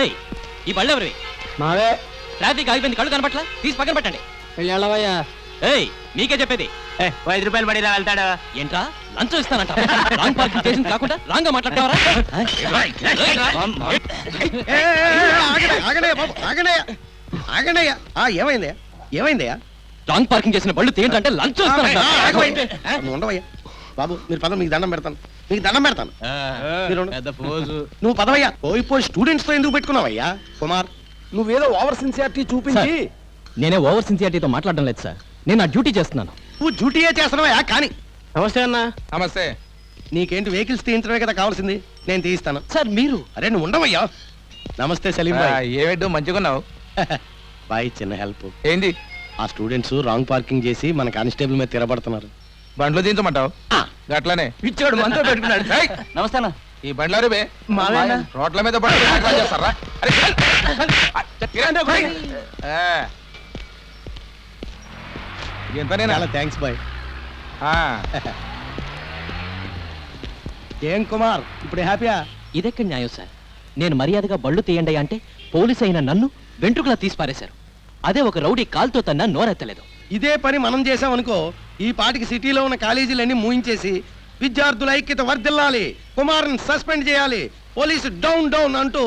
ఏయ్ ఈ బళ్ళు ఎవరివి? మావే. ట్రాఫిక్ ఆగిపోయింది కళ్ళు కనపట్ల? తీసి పక్కన పెట్టండి. వెళ్ళవయ్యా ఏయ్ నీకే చెప్పేది. ఏ, ఓ ఐదు రూపాయలు పడిలా వెళ్తాడు? ఏంట్రా? లంచం ఇస్తానంట. రాంగ్ పార్కింగ్ చేసింది కాకుండా రాంగ్గా మాట్లాడతావరా? ఆగనయ్య బాబు ఆగనయ్య ఆగనయ్య ఆ ఏమైందయ్యా ఏమైందయ్యా రాంగ్ పార్కింగ్ చేసిన బళ్ళు ఏంటంటే లంచం ఇస్తానంట. నువ్వు ఉండవయ్యా బాబు మీరు పదం మీకు దండం పెడతాను. మీకు దండం పెడతాను. మీరు. పెద్ద నువ్వు పదవయ్యా. పోయిపోయి స్టూడెంట్స్తో ఎందుకు పెట్టుకున్నావయ్యా? కుమార్ నువ్వేదో ఓవర్ సిన్సియారిటీ చూపించి నేనే ఓవర్ సిన్సియారిటీతో మాట్లాడడం లేదు సార్. నేను నా డ్యూటీ చేస్తున్నాను. నువ్వు డ్యూటీయే చేస్తున్నావయ్యా కానీ నమస్తే అన్న. నమస్తే. నీకేంటి వెహికల్స్ తీయించడమే కదా కావాల్సింది? నేను తీయిస్తాను. సార్ మీరు అరే నువ్వు ఉండవయ్యా. నమస్తే సలీం ఆ, బాయ్ ఏమిటో మంచిగున్నావు? బాయ్ చిన్న హెల్ప్ ఏంది? ఆ స్టూడెంట్స్ రాంగ్ పార్కింగ్ చేసి మన కానిస్టేబుల్ మీద తిరబడుతున్నారు బండ్లు దించమంటావు? గట్లనే పిచ్చోడు మనతో పెట్టుకున్నాడు. నమస్తే అన్న. ఈ బండ్లారు బే. రోడ్ల మీద బండ్లు చేస్తారా? థ్యాంక్స్ బాయ్ ఆ, ఏం కుమార్ ఇప్పుడు హ్యాపీయా? ఇదెక్కడ న్యాయం సార్? నేను మర్యాదగా బళ్ళు తీయండి అంటే పోలీస్ అయిన నన్ను వెంట్రుకలా తీసి పారేశారు అదే ఒక రౌడీ కాల్తో తన్నా నోరెత్తలేదు. ఇదే పని మనం చేసామనుకో ఈ పాటికి సిటీలో ఉన్న కాలేజీలన్నీ మూయించేసి విద్యార్థుల ఐక్యత వర్ధిల్లాలి కుమార్ని సస్పెండ్ చేయాలి పోలీసు డౌన్ డౌన్ అంటూ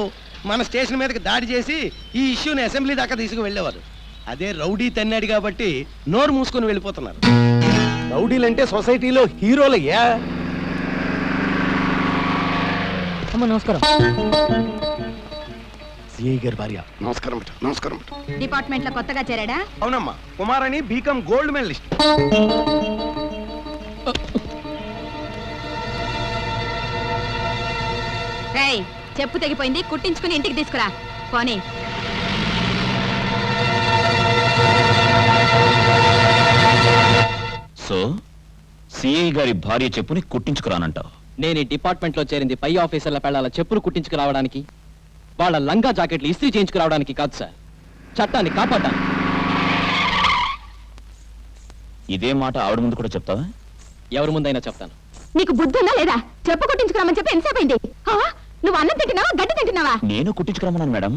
మన స్టేషన్ మీదకి దాడి చేసి ఈ ఇష్యూని అసెంబ్లీ దాకా తీసుకు వెళ్ళేవారు అదే రౌడీ తన్నాడు కాబట్టి నోరు మూసుకొని వెళ్ళిపోతున్నారు. రౌడీలంటే సొసైటీలో హీరోలయ్యా. నమస్కారం. సిఐ గారి భార్య. నమస్కారం బిడ్డ, నమస్కారం. డిపార్ట్మెంట్లో కొత్తగా చేరాడా? అవునమ్మా కుమార్ అని బీకామ్ గోల్డ్ మెడలిస్ట్ రేయ్ చెప్పు తెగిపోయింది కుట్టించుకుని ఇంటికి తీసుకురా. పోనీ. సో సిఐ గారి భార్య చెప్పుని కుట్టించుకురానంటావు? నేను ఈ డిపార్ట్మెంట్లో చేరింది పై ఆఫీసర్ల పెళ్ళాల చెప్పులు కుట్టించుకురావడానికి. వాళ్ళ లంగా జాకెట్లు ఇస్త్రీ చేయించుకురావడానికి కాదు సార్. చట్టాన్ని కాపాడాలి. ఇదే మాట ఆవిడ ముందు కూడా చెప్తావా? ఎవరి ముందైనా చెప్తాను. నీకు బుద్ధి ఉందా లేదా? చెప్పు కుట్టించుకురామని చెప్పి ఎంతసేపు అయింది? ఆ? నువ్వు అన్నం తింటున్నావా? గడ్డి తింటున్నావా? నేను కుట్టించుకురమ్మన్నాను మేడం.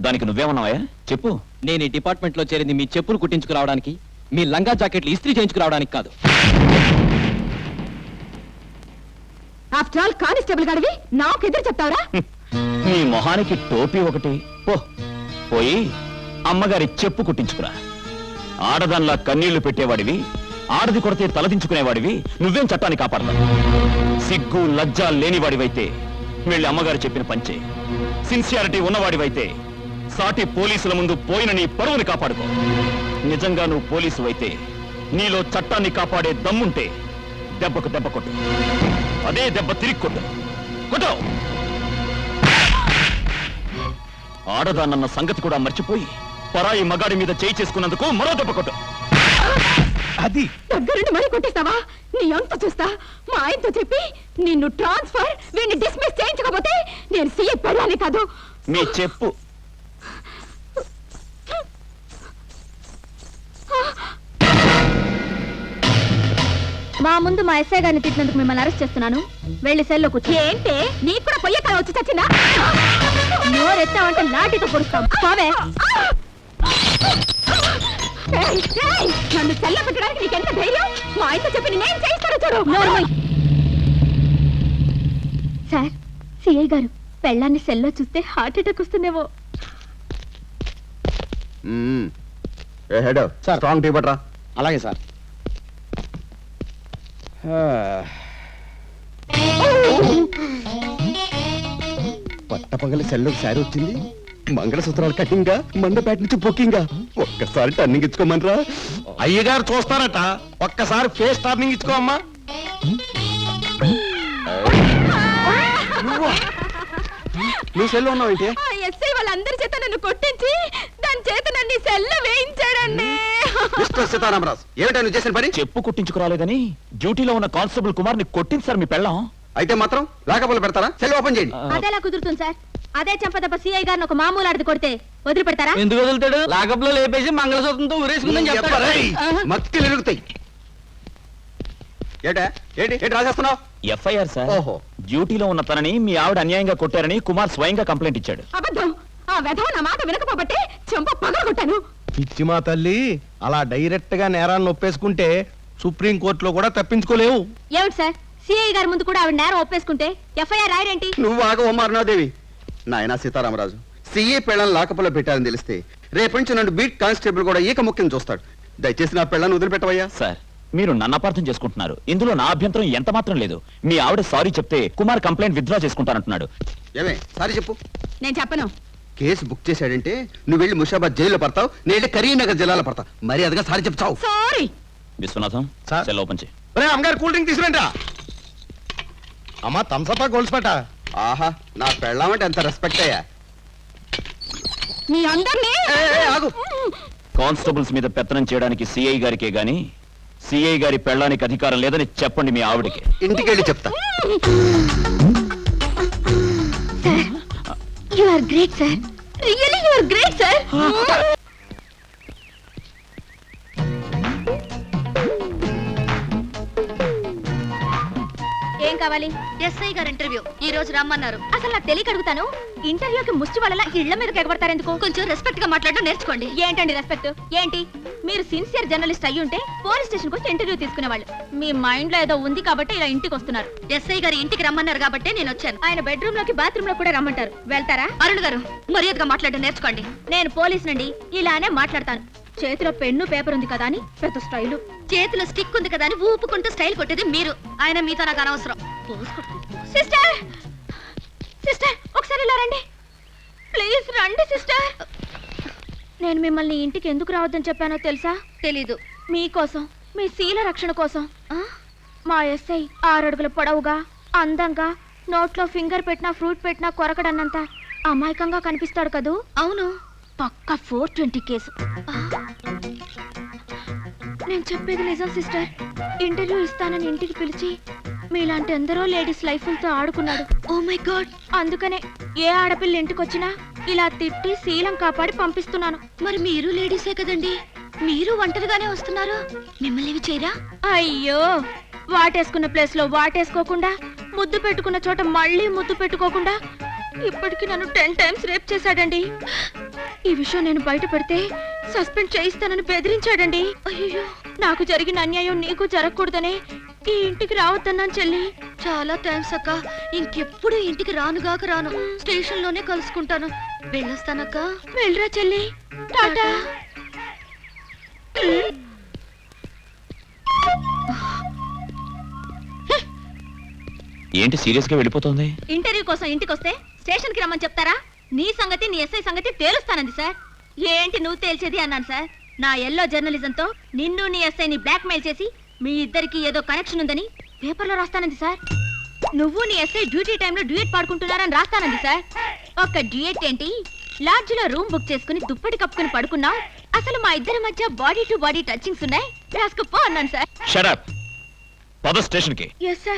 దానికి నువ్వేమన్నావా చెప్పు. నేను ఈ డిపార్ట్మెంట్లో చేరింది మీ చెప్పులు కుట్టించుకురావడానికి మీ లంగా జాకెట్లు ఇస్త్రీ చేయించుకురావడానికి కాదు. ఆఫ్టర్ ఆల్ కానిస్టేబుల్ గడివి నాకు ఎదురు చెప్తావరా? నీ మొహానికి టోపీ ఒకటి. పో. పోయి అమ్మగారి చెప్పు కుట్టించుకురా. ఆడదాన్లా కన్నీళ్ళు పెట్టేవాడివి ఆడది కొడితే తలదించుకునేవాడివి నువ్వేం చట్టాన్ని కాపాడతావు సిగ్గు లజ్జ లేనివాడివైతే వెళ్ళి అమ్మగారు చెప్పిన పంచే సిన్సియారిటీ ఉన్నవాడివైతే సాటి పోలీసుల ముందు పోయిన నీ పరువుని కాపాడుకో. నిజంగా నువ్వు పోలీసు అయితే నీలో చట్టాన్ని కాపాడే దమ్ముంటే దెబ్బకు దెబ్బ కొట్టు. అదే దెబ్బ తిరిగి కొట్టు. కొట్టావు ఆడదానన్న సంగతి కూడా మర్చిపోయి పరాయి మగాడి మీద చేయి చేసుకున్నందుకు మరో దెబ్బ కొట్టు. అది? దగ్గరుండి మరీ కొట్టిస్తావా? నీ అంత చూస్తా. మా ఆయనతో చెప్పి నిన్ను ట్రాన్స్ఫర్ వీడిని డిస్మిస్ చేయించకపోతే నేను సీఏ పెళ్ళాలి కాదు. మీ చెప్పు. మా ముందు మా ఎస్ఐ గారిని తిట్టినందుకు మిమ్మల్ని అరెస్ట్ చేస్తున్నాను. వెళ్ళి సెల్లో కూర్చో. ఏంటి? నీకు కూడా పొయ్య కాలం వచ్చి చచ్చిందా? నోరెత్తావంటే లాఠీతో పొడుస్తాం. పోవే. ఏయ్, ఏయ్, నన్ను సెల్ల పెట్టడానికి నీకెంత ధైర్యం? మా ఆయనతో చెప్పి నేనేం చేయిస్తారో చూడు. సార్ సిఐ గారు పెళ్ళాన్ని సెల్లో చూస్తే హార్ట్ అటాక్ వస్తుందేమో. Head sir. స్ట్రాంగ్ టీ పట్రా అలాగే సార్. పట్టపగలి సెల్లోకి సారి వచ్చింది. మంగళసూత్రాలు కటింగా మండపేట నుంచి బుకింగా ఒక్కసారి టర్నింగ్ ఇచ్చుకోమనరా. అయ్యగారు చూస్తారట. ఒక్కసారి ఫేస్ టర్నింగ్ ఇచ్చుకో అమ్మా నువ్వు? సెల్లో ఉన్నావు ఏంటి ఎస్ఐ వాళ్ళందరి చేత నన్ను కొట్టించి దాని చేత నన్ను సెల్ల వేయించాడండి మిస్టర్ సీతారామరాజు ఏమిటా నువ్వు చేసిన పని? చెప్పు కుట్టించుకురాలేదని డ్యూటీలో ఉన్న కానిస్టేబుల్ కుమార్ని కొట్టింది సార్ మీ పెళ్ళం. అయితే మాత్రం లాకబుల్ పెడతారా? సెల్ ఓపెన్ చేయండి. అదెలా కుదురుతుంది సార్? అదే చంపదప్ప సిఐ గారిని ఒక మామూలు ఆడది కొడితే వదిలిపెడతారా? ఎందుకు వదులుతాడు? లాకప్లో లేపేసి మంగళసూత్రంతో ఊరేసుకుందని చెప్తాడు. మత్తి ఎరుగుతాయి. ఏటా? ఏంటి? ఏంటి రాసేస్తున్నావు? ఎఫ్ఐఆర్ సార్ ఓహో. డ్యూటీలో ఉన్న తనని మీ ఆవిడ అన్యాయంగా కొట్టారని కుమార్ స్వయంగా కంప్లైంట్ ఇచ్చాడు. అబద్ధం. ఆ వెధవ నా మాట వినకపోబట్టే చెంప పగలగొట్టాను. పిచ్చి మా తల్లి అలా డైరెక్ట్గా నేరాన్ని ఒప్పేసుకుంటే సుప్రీం కోర్టులో కూడా తప్పించుకోలేవు. ఏమిటి సార్? సిఐ గారి ముందు కూడా ఆవిడ నేరం ఒప్పేసుకుంటే ఎఫ్ఐఆర్ రాయరేంటి? నువ్వు ఆగ ఉమారునాదేవి నాయనా సీతారామరాజు సిఏ పెళ్ళని లాకపులో పెట్టారని తెలిస్తే రేపటి నుంచి నన్ను బీట్ కానిస్టేబుల్ కూడా ఈక ముఖ్యం చూస్తాడు. దయచేసి నా పెళ్ళని వదిలిపెట్టవయ్యా. సార్ మీరు నన్ను అపార్థం చేసుకుంటున్నారు. ఇందులో నా అభ్యంతరం ఎంత మాత్రం లేదు. మీ ఆవిడ సారీ చెప్తే కుమార్ కంప్లైంట్ విత్డ్రా చేసుకుంటానంటున్నాడు. ఏమే సారీ చెప్పు. నేను చెప్పను. కేసు బుక్ చేశాడంటే నువ్వు వెళ్ళి ముషాబాద్ జైల్లో పడతావు నేను వెళ్ళి కరీంనగర్ జిల్లాలో పడతా మరి అదిగా సారీ చెప్తావు. Sorry. Viswanatham sir. Cell open చేయి. అమ్మగారు కూల్ డ్రింక్ తీసుకురంటా అమ్మా గోల్స్ పట ఆహా నా పెళ్ళామంటే ఎంత రెస్పెక్ట్ అయ్యా. మీ అందరినీ? ఏ, ఏ, ఆగు. కానిస్టేబుల్స్ మీద పెత్తనం చేయడానికి సిఐ గారికే గాని సిఐ గారి పెళ్ళానికి అధికారం లేదని చెప్పండి మీ ఆవిడకి. ఇంటికి వెళ్ళి చెప్తా You are great, sir. Really, you are great, sir. Ah. కావాలి? ఎస్ఐ గారు ఇంటర్వ్యూ. ఈ రోజు రమ్మన్నారు. అసలు నాకు తెలియక అడుగుతాను. ఇంటర్వ్యూకి ముష్టి వాళ్ళ ఇళ్ళ మీదకి ఎగబడతారు ఎందుకు కొంచెం రెస్పెక్ట్గా మాట్లాడడం నేర్చుకోండి. ఏంటండి రెస్పెక్ట్ ఏంటి? మీరు సిన్సియర్ జర్నలిస్ట్ అయ్యి ఉంటే పోలీస్ స్టేషన్ వచ్చి ఇంటర్వ్యూ తీసుకునేవాళ్ళు మీ మైండ్లో ఏదో ఉంది కాబట్టి ఇలా ఇంటికి వస్తున్నారు. ఎస్ఐ గారు ఇంటికి రమ్మన్నారు కాబట్టి నేను వచ్చాను. ఆయన బెడ్రూమ్లోకి బాత్రూమ్లో కూడా రమ్మంటారు. వెళ్తారా? అరుణ్ గారు మర్యాదగా మాట్లాడడం నేర్చుకోండి. నేను పోలీస్ నుండి ఇలానే మాట్లాడతాను. చేతిలో పెన్ను పేపర్ ఉంది కదా అని పెద్ద స్టైలు చేతిలో స్టిక్ ఉంది కదా అని ఊపుకుంటూ స్టైల్ కొట్టేది మీరు. ఆయన మీతో నాకు అనవసరం. సిస్టర్! సిస్టర్ ఒకసారి ఇలా రండి. ప్లీజ్ రండి సిస్టర్. నేను మిమ్మల్ని ఇంటికి ఎందుకు రావద్దని చెప్పానో తెలుసా? తెలీదు. మీకోసం మీ శీల రక్షణ కోసం. మా ఎస్ఐ ఆరడుగుల పొడవుగా అందంగా నోట్లో ఫింగర్ పెట్టినా ఫ్రూట్ పెట్టినా కొరకడన్నంత అమాయకంగా కనిపిస్తాడు కదూ? అవును. పక్క ఫోర్ ట్వంటీ కేసు. నేను చెప్పేది నిజం సిస్టర్. ఇంటర్వ్యూ ఇస్తానని ఇంటికి పిలిచి మీలాంటి ఎందరో లేడీస్ లైఫ్లతో ఆడుకున్నాడు ఓ మై గాడ్ అందుకనే ఏ ఆడపిల్ల ఇంటికి వచ్చినా ఇలా తిట్టి శీలం కాపాడి పంపిస్తున్నాను. మరి మీరు లేడీసే కదండి? మీరు ఒంటరిగానే వస్తున్నారు. మిమ్మల్ని ఇవి చేయరా? అయ్యో వాటేసుకున్న ప్లేస్లో వాటేసుకోకుండా ముద్దు పెట్టుకున్న చోట మళ్ళీ ముద్దు పెట్టుకోకుండా ఇప్పటికి నన్ను టెన్ టైమ్స్ రేప్ చేశాడండి. ఈ విషయం నేను బయట పెడితే సస్పెండ్ చేయిస్తానని బెదిరించాడండి. అయ్యో నాకు జరిగిన అన్యాయం నీకు జరగకూడదనే ఈ ఇంటికి రావద్దన్నాను చెల్లి. చాలా థ్యాంక్స్ అక్క. ఇంకెప్పుడు ఇంటికి రానుగాక రాను. స్టేషన్లోనే కలుసుకుంటాను. వెళ్ళొస్తానక్క. వెళ్ళరా చెల్లి. టాటా. ఏంటి సీరియస్గా వెళ్ళిపోతుంది? ఇంటర్వ్యూ కోసం ఇంటికి వస్తే స్టేషన్కి రమ్మని చెప్తారా? నీ సంగతి నీ ఎస్ఐ సంగతి తేలుస్తానంది సార్. ఏంటి నువ్వు తేల్చేది అన్నాను సార్. నా ఎల్లో జర్నలిజంతో నిన్ను నీ ఎస్ఐని బ్లాక్ మెయిల్ చేసి మీ ఇద్దరికి ఏదో కనెక్షన్ ఉందని పేపర్లో రాస్తానంది సార్. నువ్వు నీ ఎస్ఐ డ్యూటీ టైంలో డ్యూయట్ పాడుకుంటున్నారని రాస్తానంది సార్. ఒక్క డ్యూయట్ ఏంటి? లాడ్జ్లో రూమ్ బుక్ చేసుకుని దుప్పటి కప్పుకుని పడుకున్నావు అసలు మా ఇద్దరి మధ్య బాడీ టు బాడీ టచింగ్స్ ఉన్నాయి? రాసుకుపో అన్నాను సార్. షడప్ పద స్టేషన్కి ఎస్ సార్